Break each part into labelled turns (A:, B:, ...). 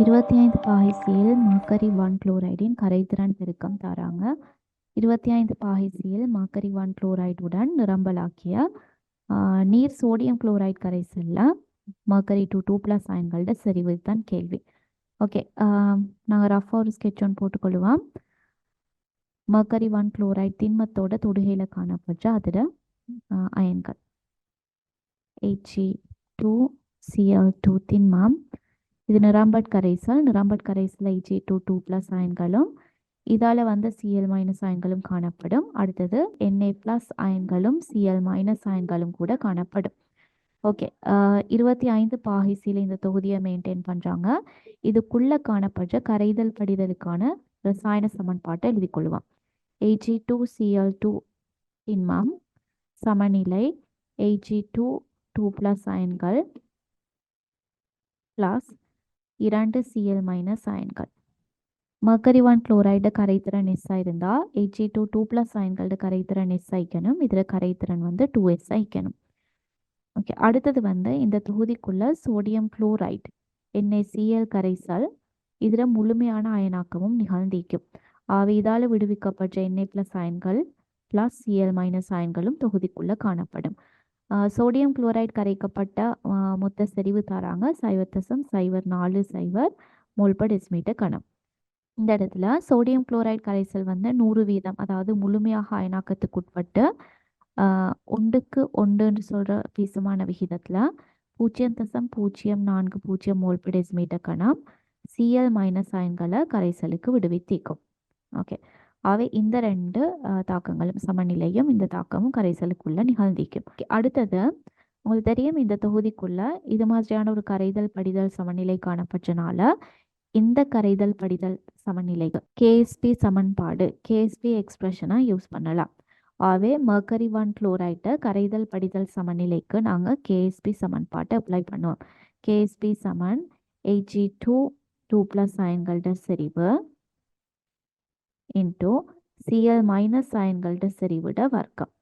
A: இருபத்தி ஐந்து பாகைசியில் mockery one குளோரைடின் கரைதிறன் பெருக்கம் தராங்க. இருபத்தி ஐந்து பாகைசியில் மாக்கரி ஒன் குளோரைடுடன் நிரம்பலாக்கிய நீர் சோடியம் குளோரைட் கரைசலில் மர்க்கரி டூ டூ ப்ளஸ் அயன்களோட செறிவு தான் கேள்வி. ஓகே நாங்கள் ரஃபாக ஒரு ஸ்கெட்ச் ஒன் போட்டுக்கொள்ளுவோம். மர்க்கரி ஒன் குளோரைட் திண்மத்தோட தொடுகையில் காணப்பட்ட அதில் அயன்கள். ஹெச்இ டூ சிஎல் டூ திண்மம். இது நிராம்பட் கரைசல். நிராம்பட் கரைசல் ஹெச்இ டூ டூ ப்ளஸ் அயன்களும் இதால் வந்த சிஎல் மைனஸ் அயன்களும் காணப்படும். அடுத்தது என்ஏ ப்ளஸ் அயன்களும் சிஎல் மைனஸ் அயன்களும் கூட காணப்படும். ஓகே இருபத்தி ஐந்து பாகிசியில் இந்த தொகுதியை மெயின்டைன் பண்ணுறாங்க இதுக்குள்ளே காணப்படுற கரைதல் படிதலுக்கான ரசாயன சமன்பாட்டை எழுதி கொள்வோம். H G two Cl two திண்மம் சமநிலை எயிட்ஜி டூ டூ ப்ளஸ் அயன்கள் ப்ளஸ் இரண்டு சிஎல் மைனஸ் அயன்கள். மர்க்கரி ஒன் குளோரைடு கரைத்திறன் எஸ் இருந்தால் ஹெச்இ டூ டூ ப்ளஸ் அயன்களோட கரைத்திறன் எஸ் ஐக்கணும் இதில் கரைத்திறன் வந்து டூ எஸ் ஐக்கணும் ஓகே அடுத்தது வந்து இந்த தொகுதிக்குள்ள சோடியம் குளோரைடு NaCl கரைசல் இதில் முழுமையான அயனாக்கமும் நிகழ்ந்திக்கும். ஆகவே இதால் விடுவிக்கப்பட்ட எண்ணெய் ப்ளஸ் அயன்கள் ப்ளஸ் சிஎல் மைனஸ் அயன்களும் தொகுதிக்குள்ளே காணப்படும். சோடியம் குளோரைட் கரைக்கப்பட்ட மொத்த செறிவு தராங்க. சைவர் தசம் சைவர் நாலு சைவர் மோல்பர் டெசிமீட்டர் கணம். இந்த இடத்துல சோடியம் குளோரைட் கரைசல் வந்து நூறு வீதம் அதாவது முழுமையாக அயனாக்கத்துக்கு உட்பட்டு ஒன்றுக்கு ஒன்றுன்னு சொல்கிற வீசமான விகிதத்தில் பூஜ்ஜியம் தசம் பூஜ்ஜியம் நான்கு பூஜ்ஜியம் மோல்பர் டெசிமீட்டர் கணம் சிஎல் மைனஸ் அயன்களை கரைசலுக்கு விடுவித்திக்கும் ஓகே ஆகவே இந்த ரெண்டு தாக்கங்களும் சமநிலையும் இந்த தாக்கமும் கரைசலுக்குள்ள நிகழ்ந்திக்கும். அடுத்தது உங்களுக்கு தெரியும் இந்த தொகுதிக்குள்ள இது மாதிரியான ஒரு கரைதல் படிதல் சமநிலை காணப்பட்டனால இந்த கரைதல் படிதல் சமநிலை கேஎஸ்பி சமன்பாடு கேஎஸ்பி எக்ஸ்பிரஷனாக யூஸ் பண்ணலாம். ஆகவே மர்க்கரி ஒன் குளோரைட்டை கரைதல் படிதல் சமநிலைக்கு நாங்கள் கேஎஸ்பி சமன்பாட்டை அப்ளை பண்ணுவோம். கேஎஸ்பி சமன் eight G two two plus அயன்களோட செறிவு இன்டூ சிஎல் மைனஸ் அயன்களோட செறிவிட வர்க்கம்.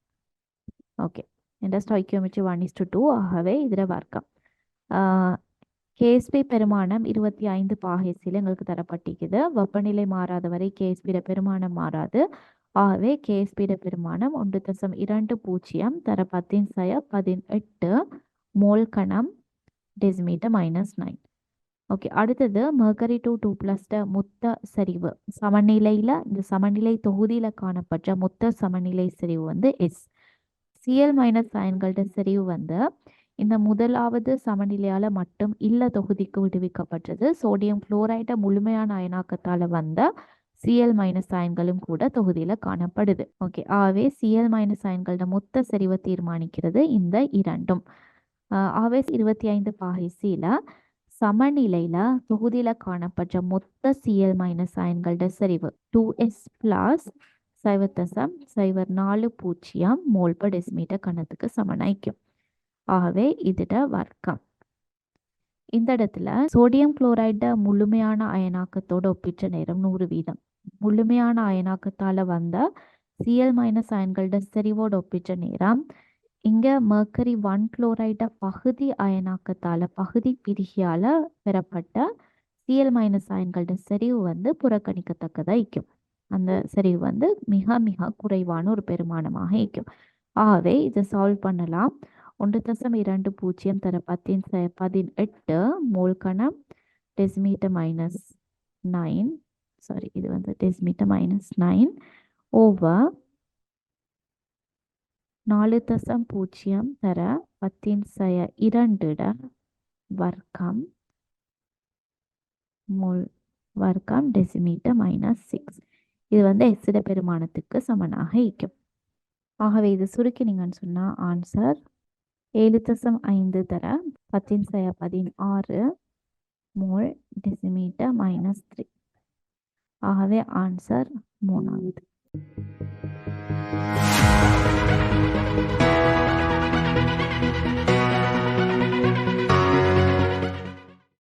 A: ஓகே இந்த stoichiometry one is to two ஆகவே இதில் வர்க்கம். கேஎஸ்பி பெருமானம் இருபத்தி ஐந்து பாகைசில் எங்களுக்கு தரப்பட்டிருக்குது. வெப்பநிலை மாறாத வரை கேஎஸ்பியோட பெருமானம் மாறாது. ஆகவே கேஎஸ்பியோட பெருமானம் ஒன்று தசம் இரண்டு பூஜ்ஜியம் தர பத்தின் சய பதினெட்டு மோல் கணம் டெசிமீட்டர் மைனஸ் நைன் ஓகே அடுத்தது மர்கரி டூ டூ பிளஸ்ட மொத்த சரிவு. சமநிலையில் இந்த சமநிலை தொகுதியில் காணப்பட்ட மொத்த சமநிலை சரிவு வந்து எஸ் சிஎல் மைனஸ் அயன்கள்ட சரிவு வந்து இந்த முதலாவது சமநிலையால் மட்டும் இல்ல தொகுதிக்கு விடுவிக்கப்பட்டது. சோடியம் குளோரைடை முழுமையான அயனாக்கத்தால் வந்த சிஎல் மைனஸ் அயன்களும் கூட தொகுதியில் காணப்படுது. ஓகே ஆகவே சிஎல் மைனஸ் அயன்களோட மொத்த சரிவை தீர்மானிக்கிறது இந்த இரண்டும். ஆஹ் இருபத்தி ஐந்து பாகைசியில் சமநிலையில் தொகுதியில் காணப்பட்ட மொத்த சிஎல் மைனஸ் அயன்களோட செறிவு டூ எஸ் பிளஸ் சைவர் தசம் சைவர் நாலு பூஜ்ஜியம் மோல் பர் டெசிமீட்டர் கணத்துக்கு சமனாய்க்கும் ஆகவே இதோட வர்க்கம். இந்த இடத்துல சோடியம் குளோரைட முழுமையான அயனாக்கத்தோட ஒப்பிட்ட நேரம் நூறு வீதம். முழுமையான அயனாக்கத்தால வந்த சிஎல் மைனஸ் அயன்களோட செறிவோட ஒப்பிட்ட நேரம் இங்க மர்க்கரி ஒன் குளோரைட பகுதி அயனாக்கத்தால பகுதி பிரிகியால பெறப்பட்ட சிஎல் மைனஸ் அயன்களோட செறிவு வந்து புறக்கணிக்கத்தக்கதாக இருக்கும் அந்த செறிவு வந்து மிக மிக குறைவான ஒரு பெருமானமாக இருக்கும் ஆகவே இதை சால்வ் பண்ணலாம். ஒன்று தசம் இரண்டு பூஜ்ஜியம் தர பத்தின் பதினெட்டு மூழ்கணம் டெசிமீட்டர் மைனஸ் நைன் சாரி இது வந்து டெசிமீட்டர் மைனஸ் நைன் ஓவர் நாலு தசம் பூஜ்ஜியம் தர பத்தின் சய இரண்டிட வர்க்கம் மோல் வர்க்கம் டெசிமீட்டர் மைனஸ் சிக்ஸ் இது வந்து எஸ்ஸிட பெருமானத்துக்கு சமனாக இருக்கும் ஆகவே இது சுருக்கினீங்கன்னு சொன்னால் ஆன்சர் ஏழு தசம் ஐந்து தர பத்தின் சய பதினாறு மோல் டெசிமீட்டர் மைனஸ் த்ரீ ஆகவே ஆன்சர் மூணாவது